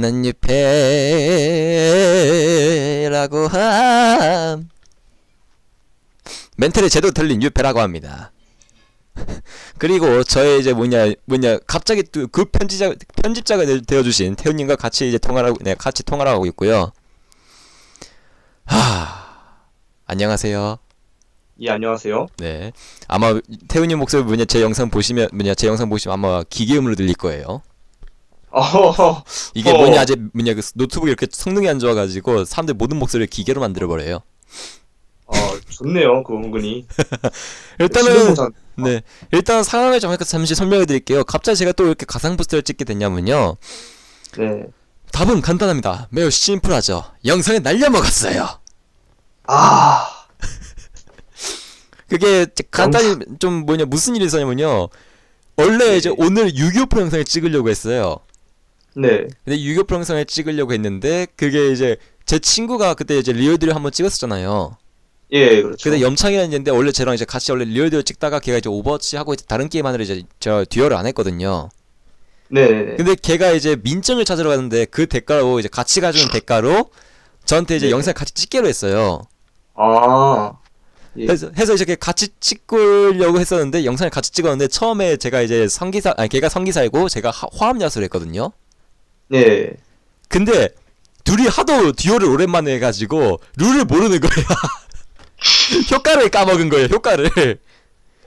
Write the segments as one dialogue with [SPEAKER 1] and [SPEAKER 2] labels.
[SPEAKER 1] 난 유패라고 함. 멘트를 제대로 틀린 유패라고 합니다. 그리고 저의 이제 뭐냐 뭐냐 갑자기 또 그 편집자 편집자가 되- 되어 주신 태훈님과 같이 이제 통화를 네 같이 통화를 하고 있고요. 하 안녕하세요.
[SPEAKER 2] 예, 안녕하세요.
[SPEAKER 1] 네. 아마 태훈님 목소리 뭐냐 제 영상 보시면 뭐냐 제 영상 보시면 아마 기계음으로 들릴 거예요
[SPEAKER 2] 어,
[SPEAKER 1] 이게
[SPEAKER 2] 어.
[SPEAKER 1] 뭐냐 아직 뭐냐 그 노트북이 이렇게 성능이 안 좋아가지고 사람들 모든 목소리를 기계로 만들어 버려요.
[SPEAKER 2] 어, 좋네요. 그 은근히.
[SPEAKER 1] 일단은
[SPEAKER 2] 신경보상-
[SPEAKER 1] 네 일단 상황을 좀 잠시 설명해 드릴게요. 갑자기 제가 또 이렇게 가상 부스터를 찍게 됐냐면요.
[SPEAKER 2] 네.
[SPEAKER 1] 답은 간단합니다. 매우 심플하죠. 영상에 날려 먹었어요.
[SPEAKER 2] 아,
[SPEAKER 1] 그게 이제 간단히 좀 뭐냐 무슨 일이 있었냐면요. 원래
[SPEAKER 2] 네.
[SPEAKER 1] 이제 오늘 6.25 영상을 찍으려고 했어요.
[SPEAKER 2] 네.
[SPEAKER 1] 근데 6.25 영상을 찍으려고 했는데 그게 이제 제 친구가 그때 이제 리얼들을 한번 찍었었잖아요.
[SPEAKER 2] 예, 그렇죠.
[SPEAKER 1] 근데 염창이라는 얘인데 원래 저랑 이제 같이 원래 리얼디오 찍다가 걔가 이제 오버워치 하고 이제 다른 게임 하느라 이제 저 듀얼을 안 했거든요.
[SPEAKER 2] 네네네.
[SPEAKER 1] 근데 걔가 이제 민증을 찾으러 갔는데 그 대가로 이제 같이 가져온 대가로 저한테 이제
[SPEAKER 2] 네.
[SPEAKER 1] 영상 같이 찍기로 했어요.
[SPEAKER 2] 아, 예.
[SPEAKER 1] 해서 해서 이렇게 같이 찍으려고 했었는데 영상을 같이 찍었는데 처음에 제가 이제 성기사 아니 걔가 성기사이고 제가 하- 화합 야수를 했거든요.
[SPEAKER 2] 네.
[SPEAKER 1] 근데 둘이 하도 듀얼을 오랜만에 해가지고 룰을 모르는 거야. 효과를 까먹은 거예요. 효과를.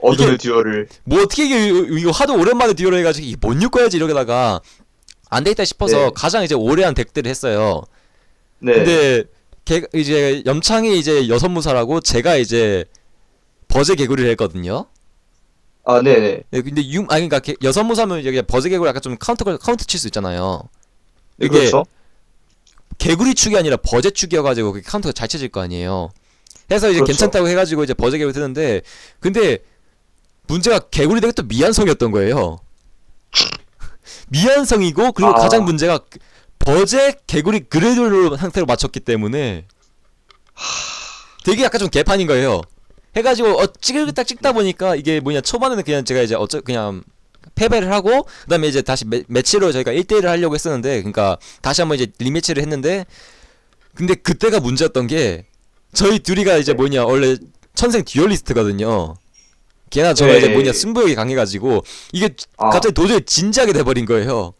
[SPEAKER 2] 어둠의 듀얼을.
[SPEAKER 1] 뭐 어떻게 이게 이거 하도 오랜만에 듀얼을 해가지고 이게 뭔 효과야지 이러다가 안 되겠다 싶어서
[SPEAKER 2] 네.
[SPEAKER 1] 가장 이제 오래 한 덱들을 했어요.
[SPEAKER 2] 네.
[SPEAKER 1] 근데 걔 이제 염창이 이제 여선무사라고 제가 이제 버제 개구리를 했거든요.
[SPEAKER 2] 아, 네네.
[SPEAKER 1] 네, 근데 유 아니 그러니까 걔- 여선무사면 이제 버제 개구리 약간 좀 카운터 카운터 칠수 있잖아요.
[SPEAKER 2] 네,
[SPEAKER 1] 이게-
[SPEAKER 2] 그렇죠.
[SPEAKER 1] 개구리 축이 아니라 버제 축이어가지고 카운터가 잘 쳐질 거 아니에요. 해서 이제
[SPEAKER 2] 그렇죠.
[SPEAKER 1] 괜찮다고 해가지고 이제 버제 개구리 뜨는데 근데 문제가 개구리 덱이 또 미완성이었던 거예요. 미완성이고 그리고
[SPEAKER 2] 아.
[SPEAKER 1] 가장 문제가 그 버제 개구리 그레이돌 상태로 맞췄기 때문에 되게 약간 좀 개판인 거예요. 해가지고 어 찍을 딱 찍다 보니까 이게 뭐냐 초반에는 그냥 제가 이제 어쩌 그냥 패배를 하고 그다음에 이제 다시 매, 매치로 저희가 1대1을 하려고 했었는데 그러니까 다시 한번 이제 리매치를 했는데 근데 그때가 문제였던 게 저희 둘이가 이제 뭐냐 원래 천생 듀얼리스트거든요. 걔나 저가
[SPEAKER 2] 네.
[SPEAKER 1] 이제 뭐냐 승부욕이 강해가지고 이게
[SPEAKER 2] 아.
[SPEAKER 1] 갑자기 도저히 진지하게 돼버린 거예요.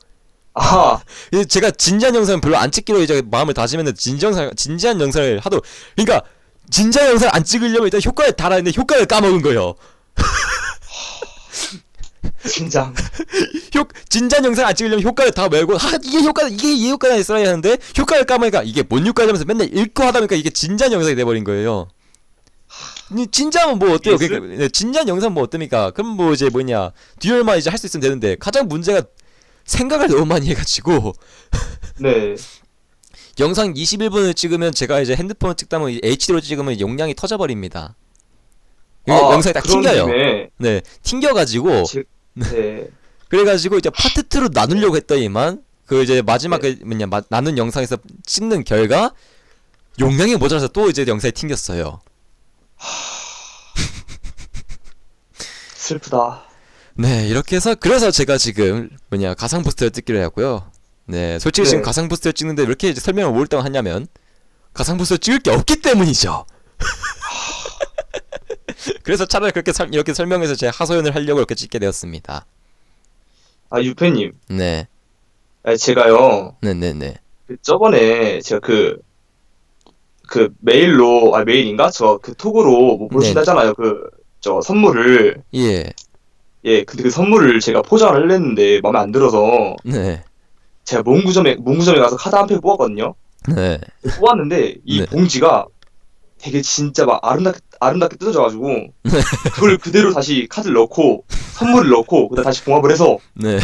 [SPEAKER 2] 아,
[SPEAKER 1] 이 제가 진지한 영상 별로 안 찍기로 이제 마음을 다짐했는데 영상 진지한 영상을 하도 그러니까 진지한 영상 안 찍으려면 일단 효과를 달아야 했는데 효과를 까먹은 거예요.
[SPEAKER 2] 진짜.
[SPEAKER 1] 효 진지한 영상 안 찍으려면 효과를 다 외우고 아 이게 효과 이게 이 효과가 있어야 하는데 효과를 까먹으니까 이게 뭔 효과냐면서 맨날 읽고 하다 보니까 이게 진지한 영상이 돼버린 거예요. 이 진지하면 뭐 어때요?
[SPEAKER 2] 예스?
[SPEAKER 1] 그러니까 네, 진지한 영상 뭐 어떻습니까? 그럼 뭐 이제 뭐냐 듀얼만 이제 할 수 있으면 되는데 가장 문제가 생각을 너무 많이 해가지고
[SPEAKER 2] 네.
[SPEAKER 1] 영상 21분을 찍으면 제가 이제 핸드폰을 찍다 보면 HD로 찍으면 용량이 터져버립니다.
[SPEAKER 2] 아,
[SPEAKER 1] 영상이 딱 튕겨요.
[SPEAKER 2] 김에
[SPEAKER 1] 네, 튕겨가지고
[SPEAKER 2] 제- 네.
[SPEAKER 1] 그래가지고 이제 파트 2로 나누려고 했더니만 그 이제 마지막 그 뭐냐 마, 나눈 영상에서 찍는 결과 용량이 모자라서 또 이제 영상이 튕겼어요.
[SPEAKER 2] 슬프다.
[SPEAKER 1] 네, 이렇게 해서 그래서 제가 지금 뭐냐 가상 부스터를 찍기로 했고요. 네, 솔직히 지금
[SPEAKER 2] 네.
[SPEAKER 1] 가상 부스터를 찍는데 왜 이렇게 설명을 오랫동안 하냐면 가상 부스터 찍을 게 없기 때문이죠. 그래서 차라리 그렇게 설- 이렇게 설명해서 제 하소연을 하려고 이렇게 찍게 되었습니다.
[SPEAKER 2] 아, 유패님.
[SPEAKER 1] 네,
[SPEAKER 2] 아, 제가요.
[SPEAKER 1] 네, 네, 네.
[SPEAKER 2] 그 저번에 제가 그, 그 메일로, 아, 메일인가? 저 그 톡으로 뭐
[SPEAKER 1] 네.
[SPEAKER 2] 보신다잖아요. 그, 저 선물을.
[SPEAKER 1] 예,
[SPEAKER 2] 예, 근데 그 선물을 제가 포장을 하려 했는데 마음에 안 들어서
[SPEAKER 1] 네,
[SPEAKER 2] 제가 문구점에, 문구점에 가서 카드 한 팩 뽑았거든요.
[SPEAKER 1] 네.
[SPEAKER 2] 뽑았는데 이
[SPEAKER 1] 네.
[SPEAKER 2] 봉지가 되게 진짜 막 아름답게, 아름답게 뜯어져가지고 그걸 그대로 다시 카드를 넣고 선물을 넣고 그다음 다시 봉합을 해서
[SPEAKER 1] 네.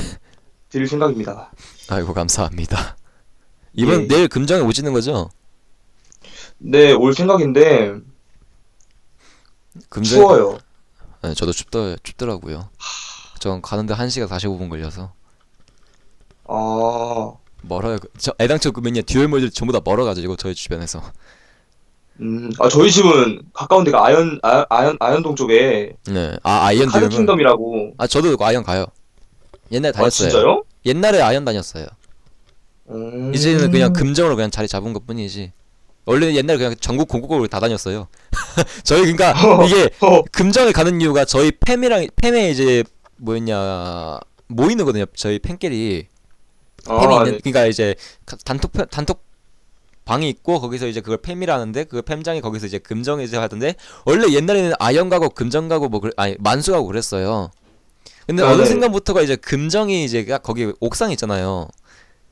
[SPEAKER 2] 드릴 생각입니다.
[SPEAKER 1] 아이고 감사합니다. 이번
[SPEAKER 2] 예.
[SPEAKER 1] 내일 금장에 오시는 거죠?
[SPEAKER 2] 네, 올 생각인데
[SPEAKER 1] 금장.
[SPEAKER 2] 추워요.
[SPEAKER 1] 네, 저도 춥더 춥더라고요. 전 가는데 1시간 45분 걸려서
[SPEAKER 2] 아,
[SPEAKER 1] 멀어요. 저 애당초 그 뭐냐 듀얼 모드 전부 다 멀어가지고 저희 주변에서.
[SPEAKER 2] 음, 아 저희 집은 가까운 데가 아연, 아, 아연, 아연동 쪽에
[SPEAKER 1] 네. 아 아이언
[SPEAKER 2] 카드
[SPEAKER 1] 듀얼은.
[SPEAKER 2] 킹덤이라고.
[SPEAKER 1] 아 저도 아이언 가요. 옛날에
[SPEAKER 2] 아
[SPEAKER 1] 다녔어요.
[SPEAKER 2] 진짜요?
[SPEAKER 1] 옛날에 아이언 다녔어요.
[SPEAKER 2] 음.
[SPEAKER 1] 이제는 그냥 금정으로 그냥 자리 잡은 것 뿐이지. 원래는 옛날에 그냥 전국 공국으로 다 다녔어요. 저희 그러니까 이게
[SPEAKER 2] 어,
[SPEAKER 1] 금정에 가는 이유가 저희 팸이랑 팸에 이제 뭐였냐 모이는거든요. 저희 팬끼리 팸이
[SPEAKER 2] 아,
[SPEAKER 1] 있는
[SPEAKER 2] 네.
[SPEAKER 1] 그러니까 이제 가- 단톡 팬- 단톡 방이 있고 거기서 이제 그걸 팸이라는데 그 팸장이 거기서 이제 금정에 이제 하던데 원래 옛날에는 아영 가고 금정 가고 뭐 그래, 아니 만수 가고 그랬어요. 근데
[SPEAKER 2] 아,
[SPEAKER 1] 어느
[SPEAKER 2] 네.
[SPEAKER 1] 순간부터가 이제 금정이 이제 딱 거기 옥상 있잖아요.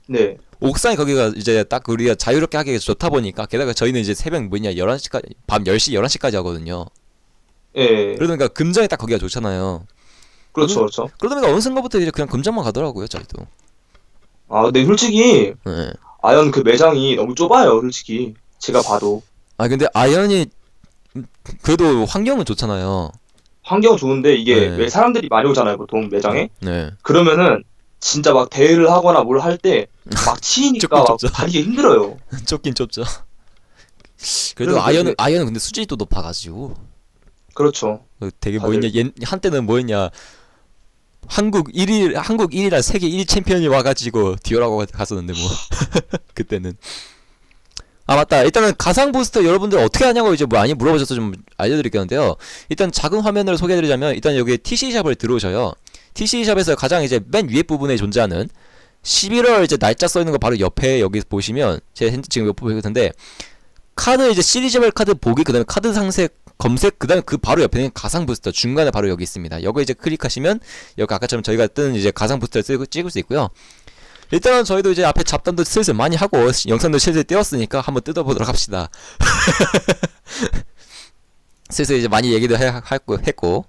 [SPEAKER 2] 네.
[SPEAKER 1] 옥상이 거기가 이제 딱 우리가 자유롭게 하기 좋다 보니까 게다가 저희는 이제 새벽 뭐냐 11시까지 밤 10시 11시까지 하거든요.
[SPEAKER 2] 예.
[SPEAKER 1] 그러니까 금정이 딱 거기가 좋잖아요.
[SPEAKER 2] 그렇죠, 그렇죠.
[SPEAKER 1] 그러다 보니까 어느 순간부터 이제 그냥 금정만 가더라고요, 저희도.
[SPEAKER 2] 아, 근데 솔직히
[SPEAKER 1] 네.
[SPEAKER 2] 아연 그 매장이 너무 좁아요, 솔직히. 제가 봐도.
[SPEAKER 1] 아 근데 아연이 그래도 환경은 좋잖아요.
[SPEAKER 2] 환경 좋은데 이게
[SPEAKER 1] 네.
[SPEAKER 2] 왜 사람들이 많이 오잖아요, 보통 매장에.
[SPEAKER 1] 네.
[SPEAKER 2] 그러면은 진짜 막 대회를 하거나 뭘 할 때 막 치이니까 막
[SPEAKER 1] 좁죠.
[SPEAKER 2] 다니기 힘들어요.
[SPEAKER 1] 좁긴 좁죠. 그래도
[SPEAKER 2] 그래서
[SPEAKER 1] 아연은
[SPEAKER 2] 근데-
[SPEAKER 1] 아연은 근데 수준이 또 높아가지고
[SPEAKER 2] 그렇죠.
[SPEAKER 1] 그 되게 뭐였냐 옛 한때는 뭐였냐 한국 1위 한국 1위랑 세계 1위 챔피언이 와가지고 디오라고 갔었는데 뭐. 그때는. 아 맞다. 일단은 가상 부스터 여러분들 어떻게 하냐고 이제 많이 물어보셔서 좀 알려드릴게요. 일단 작은 화면을 소개해드리자면 일단 여기 TC샵을 들어오셔요. TC샵에서 가장 이제 맨 위에 부분에 존재하는 11월 이제 날짜 써 있는 거 바로 옆에 여기 보시면 현재 지금 옆에 보일 텐데 카드 이제 시리즈별 카드 보기 그다음에 카드 상세 검색 그다음에 그 바로 옆에는 가상 부스터 중간에 바로 여기 있습니다. 여기 이제 클릭하시면 여기 아까처럼 저희가 뜬 이제 가상 부스터를 찍을 수 있고요. 일단은 저희도 이제 앞에 잡담도 슬슬 많이 하고 시- 영상도 슬슬 띄웠으니까 한번 뜯어보도록 합시다. 슬슬 이제 많이 얘기도 해, 했고, 했고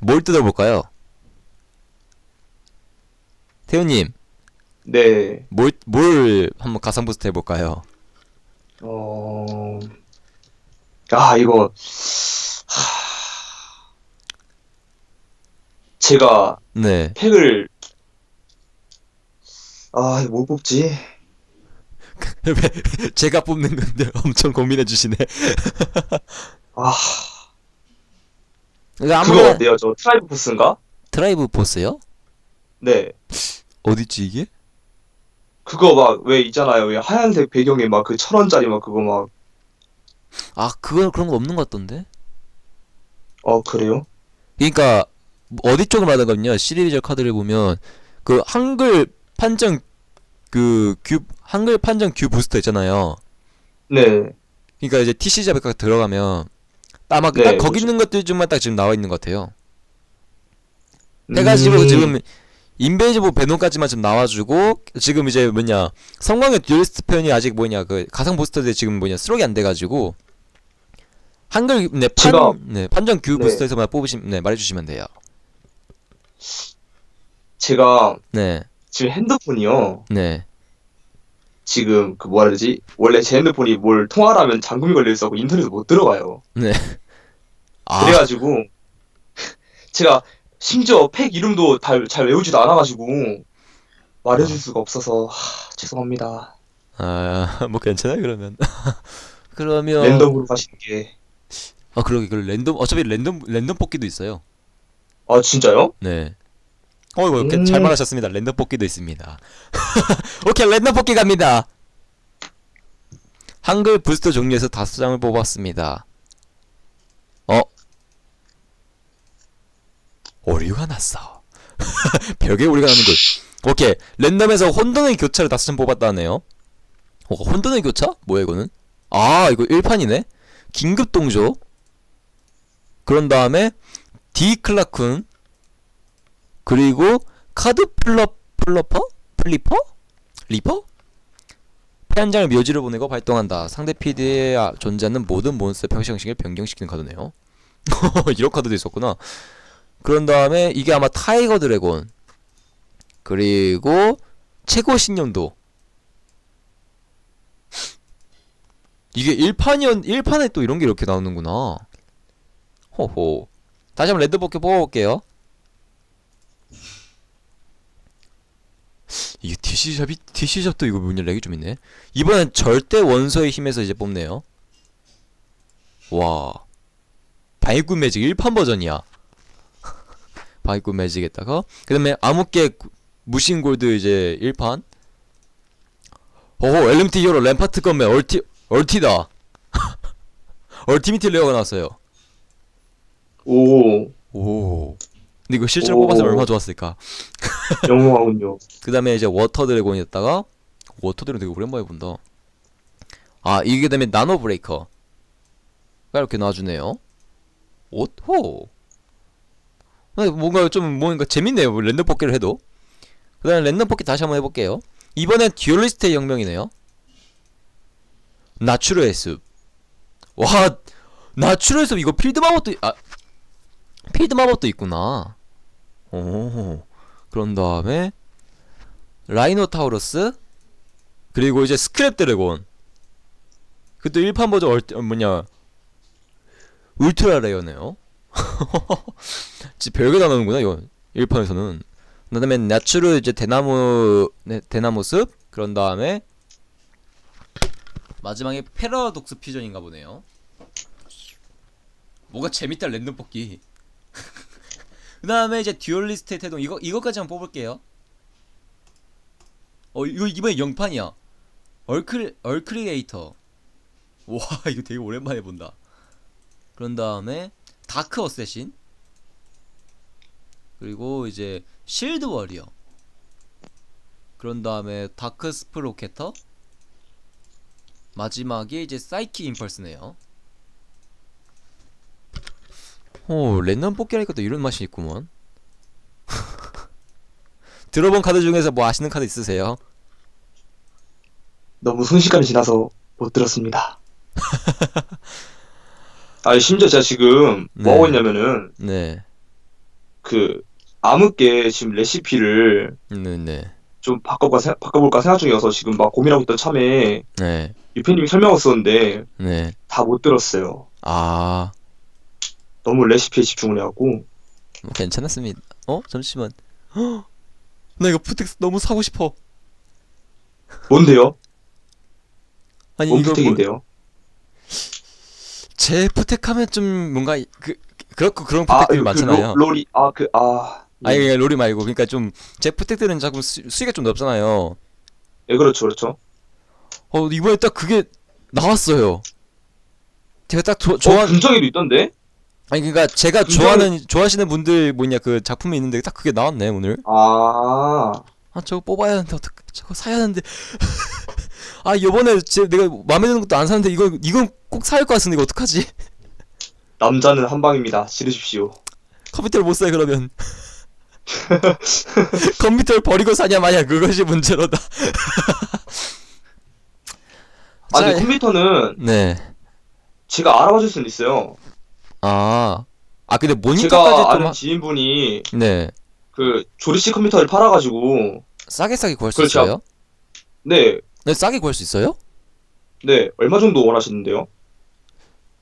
[SPEAKER 1] 뭘 뜯어볼까요? 태우님
[SPEAKER 2] 네.
[SPEAKER 1] 뭘, 뭘 한번 가상 부스터 해볼까요?
[SPEAKER 2] 어. 아, 이거. 하... 제가
[SPEAKER 1] 네
[SPEAKER 2] 팩을 아, 이거 뭐 뽑지?
[SPEAKER 1] 왜 제가 뽑는 건데 엄청 고민해 주시네.
[SPEAKER 2] 아,
[SPEAKER 1] 그러니까
[SPEAKER 2] 그거
[SPEAKER 1] 아무나
[SPEAKER 2] 어때요? 저 트라이브 포스인가?
[SPEAKER 1] 드라이브 보스요?
[SPEAKER 2] 네.
[SPEAKER 1] 어디지 이게?
[SPEAKER 2] 그거 막 왜 있잖아요. 왜 하얀색 배경에 막 그 천 원짜리 막 그거 막
[SPEAKER 1] 아 그거 그런 거 없는 것 같던데.
[SPEAKER 2] 어, 그래요?
[SPEAKER 1] 그러니까 어디 쪽을 말하는 거냐? 시리즈 카드를 보면 그 한글 판정 그 규 한글 판정 규 부스터 있잖아요.
[SPEAKER 2] 네.
[SPEAKER 1] 그러니까 이제 TC 잡에 들어가면 아마
[SPEAKER 2] 네,
[SPEAKER 1] 딱 거기
[SPEAKER 2] 그렇죠.
[SPEAKER 1] 있는 것들 중만 딱 지금 나와 있는 것 같아요. 해가지고
[SPEAKER 2] 음,
[SPEAKER 1] 지금 인베이지브 베놈까지만 지금 나와주고 지금 이제 뭐냐 성광의 듀얼리스트 편이 아직 뭐냐 그 가상 부스터들 지금 뭐냐 수록이 안 돼가지고 한글 네, 판,
[SPEAKER 2] 제가-
[SPEAKER 1] 네 판정 규
[SPEAKER 2] 네.
[SPEAKER 1] 부스터에서만 뽑으시면 네 말해주시면 돼요.
[SPEAKER 2] 제가
[SPEAKER 1] 네,
[SPEAKER 2] 지금 핸드폰이요.
[SPEAKER 1] 네.
[SPEAKER 2] 지금 그 뭐라 되지? 원래 제 핸드폰이 뭘 통화를 하면 잠금이 걸려 있어서 인터넷에 못 들어가요.
[SPEAKER 1] 아,
[SPEAKER 2] 그래가지고 제가 심지어 팩 이름도 잘, 잘 외우지도 않아가지고 말해줄 수가 없어서 하, 죄송합니다.
[SPEAKER 1] 아, 뭐 괜찮아요 그러면. 그러면
[SPEAKER 2] 랜덤으로 가시는 게.
[SPEAKER 1] 아 그러게 그 랜덤 어차피 랜덤 랜덤 뽑기도 있어요.
[SPEAKER 2] 아 진짜요?
[SPEAKER 1] 네. 어이구
[SPEAKER 2] 음.
[SPEAKER 1] 잘 말하셨습니다. 랜덤 뽑기도 있습니다. 오케이 랜덤 뽑기 갑니다. 한글 부스터 종류에서 다섯 장을 뽑았습니다. 어? 오류가 났어. 벽에 오류가 나는 걸. 오케이 랜덤에서 혼돈의 교차를 다섯 장 뽑았다네요. 어, 혼돈의 교차? 뭐야 이거는? 아 이거 1판이네. 긴급 동조. 그런 다음에 디 클라쿤 그리고 카드 플러 플러퍼? 플리퍼? 리퍼? 패한 장을 묘지로 보내고 발동한다. 상대 피드에 아- 존재하는 모든 몬스터 평형식을 변경시키는 카드네요. 이런 카드도 있었구나. 그런 다음에 이게 아마 타이거 드래곤 그리고 최고 신념도 이게 1판이었 1판에 또 이런 게 이렇게 나오는구나. 호호. 다시 한번 레드버켓 뽑아볼게요. 이게 DC샵이 DC샵도 이거 뭐냐 렉이 좀 있네. 이번엔 절대 원소의 힘에서 이제 뽑네요. 와. 바이구 매직 1판 버전이야. 바이구 매직에다가 그 다음에 암흑계 구- 무신 골드 이제 1판. 오 LMT 히어로 램파트 건맨 얼티 얼티다. 얼티미티 레어가 나왔어요.
[SPEAKER 2] 오,
[SPEAKER 1] 오. 근데 이거 실제로
[SPEAKER 2] 오.
[SPEAKER 1] 뽑았으면 얼마나 좋았을까?
[SPEAKER 2] 영롱하군요.
[SPEAKER 1] 그 다음에 이제 워터 드래곤이었다가 워터 드래곤 되게 오랜만에 본다. 아 이게 되면 나노 브레이커가 이렇게 나와주네요. 오호 뭔가 좀 뭔가 재밌네요. 뭐 랜덤 뽑기를 해도. 그 다음에 랜덤 뽑기 다시 한번 해볼게요. 이번엔 듀얼리스트의 혁명이네요. 나추르의 숲. 와, 나추르의 숲. 이거 필드 마법도 아 필드 마법도 있구나. 오, 그런 다음에 라이노 타우러스 그리고 이제 스크랩 드래곤. 그것도 1판 버전 얼, 어, 뭐냐. 울트라 레어네요. 진짜 별게 다 나오는구나 이거 1판에서는. 그 다음에 나추르 이제 대나무 네, 대나무 숲 그런 다음에 마지막에 패러독스 퓨전인가 보네요. 뭐가 재밌다 랜덤 뽑기. 그 다음에 이제 듀얼리스트의 태동 이거 이거까지 한번 뽑을게요. 어 이거 이번에 영판이야. 얼클 얼크리에이터. 와 이거 되게 오랜만에 본다. 그런 다음에 다크 어쌔신. 그리고 이제 실드 워리어. 그런 다음에 다크 스프로케터. 마지막에 이제 사이키 임펄스네요. 오 랜덤 뽑기 하니까 또 이런 맛이 있구먼. 들어본 카드 중에서 뭐 아시는 카드 있으세요?
[SPEAKER 2] 너무 순식간에 지나서 못 들었습니다. 아, 심지어 제가 지금
[SPEAKER 1] 네.
[SPEAKER 2] 뭐 하고 있냐면은,
[SPEAKER 1] 네,
[SPEAKER 2] 그, 암흑계 지금 레시피를
[SPEAKER 1] 네, 네,
[SPEAKER 2] 좀 바꿔볼까, 생- 바꿔볼까 생각 중이어서 지금 막 고민하고 있던 참에
[SPEAKER 1] 네,
[SPEAKER 2] 유피님이 설명을 썼는데
[SPEAKER 1] 네.
[SPEAKER 2] 다 못 들었어요.
[SPEAKER 1] 아,
[SPEAKER 2] 너무 레시피에 집중을 해갖고.
[SPEAKER 1] 뭐 괜찮았습니다. 어 잠시만. 헉, 나 이거 푸텍스 너무 사고 싶어.
[SPEAKER 2] 뭔데요?
[SPEAKER 1] 아니
[SPEAKER 2] 뭔
[SPEAKER 1] 이거 뭐,
[SPEAKER 2] 부택인데요?
[SPEAKER 1] 제 푸텍하면 좀 뭔가 그 그렇고 그런
[SPEAKER 2] 아,
[SPEAKER 1] 푸텍들이
[SPEAKER 2] 그
[SPEAKER 1] 많잖아요.
[SPEAKER 2] 로, 롤이, 아, 그, 아.
[SPEAKER 1] 아니
[SPEAKER 2] 예.
[SPEAKER 1] 그냥 롤이 말고 그러니까 좀제 푸텍들은 자꾸 수, 수익이 좀 높잖아요.
[SPEAKER 2] 예, 그렇죠, 그렇죠.
[SPEAKER 1] 어 이번에 딱 그게 나왔어요. 제가 딱 조,
[SPEAKER 2] 어,
[SPEAKER 1] 좋아
[SPEAKER 2] 금정이도 있던데?
[SPEAKER 1] 아니 그러니까 제가
[SPEAKER 2] 금정이-
[SPEAKER 1] 좋아하는 좋아하시는 분들 뭐냐 그 작품이 있는데 딱 그게 나왔네 오늘.
[SPEAKER 2] 아,
[SPEAKER 1] 아 저거 뽑아야 하는데 어떡 저거 사야 하는데 아 요번에 제 내가 마음에 드는 것도 안 사는데 이거 이건 꼭 사야 할 것 같은데 이거 어떡하지?
[SPEAKER 2] 남자는 한 방입니다. 지르십시오.
[SPEAKER 1] 컴퓨터를 못 사요 그러면 컴퓨터를 버리고 사냐 마냐 그것이 문제로다.
[SPEAKER 2] 아니,
[SPEAKER 1] 자,
[SPEAKER 2] 컴퓨터는
[SPEAKER 1] 네.
[SPEAKER 2] 제가 알아봐 줄 수는 있어요.
[SPEAKER 1] 아. 아 근데
[SPEAKER 2] 제가
[SPEAKER 1] 모니터까지 좀
[SPEAKER 2] 아는
[SPEAKER 1] 하...
[SPEAKER 2] 지인분이
[SPEAKER 1] 네.
[SPEAKER 2] 그 조리씨 컴퓨터를 팔아가지고,
[SPEAKER 1] 싸게 싸게 구할 수
[SPEAKER 2] 그렇죠.
[SPEAKER 1] 있어요?
[SPEAKER 2] 네,
[SPEAKER 1] 네, 싸게 구할 수 있어요?
[SPEAKER 2] 네, 얼마 정도 원하시는데요?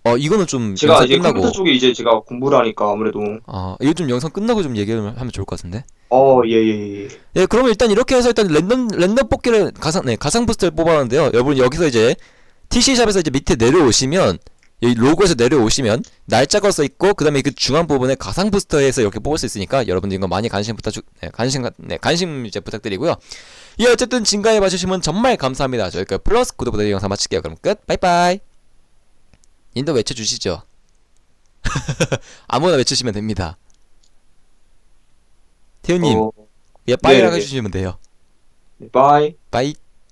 [SPEAKER 1] 어, 이거는 좀
[SPEAKER 2] 제가
[SPEAKER 1] 영상
[SPEAKER 2] 이제
[SPEAKER 1] 끝나고
[SPEAKER 2] 컴퓨터 쪽에 이제 제가 공부를 하니까 아무래도,
[SPEAKER 1] 아, 이거 좀 영상 끝나고 좀 얘기를 하면 좋을 것 같은데.
[SPEAKER 2] 어, 예, 예, 예.
[SPEAKER 1] 예, 그러면 일단 이렇게 해서 일단 랜덤 랜덤 뽑기를 가상 네, 가상 부스터를 뽑았는데요. 여러분 여기서 이제 TC 샵에서 이제 밑에 내려오시면 이 로고에서 내려오시면 날짜가 써 있고 그 다음에 그 중앙 부분에 가상 부스터에서 이렇게 뽑을 수 있으니까 여러분들 이거 많이 관심 부탁 네, 관심 가- 네, 관심 이제 부탁드리고요. 예, 어쨌든 진가해 봐주시면 정말 감사합니다. 저희가 플러스 구독 버튼 영상 마칠게요. 그럼 끝. 바이바이. 인도 외쳐주시죠. 아무나 외치시면 됩니다. 태우님,
[SPEAKER 2] 어,
[SPEAKER 1] 예, 빠이라고
[SPEAKER 2] 네, 네.
[SPEAKER 1] 해주시면 돼요.
[SPEAKER 2] 네, 바이.
[SPEAKER 1] 빠이.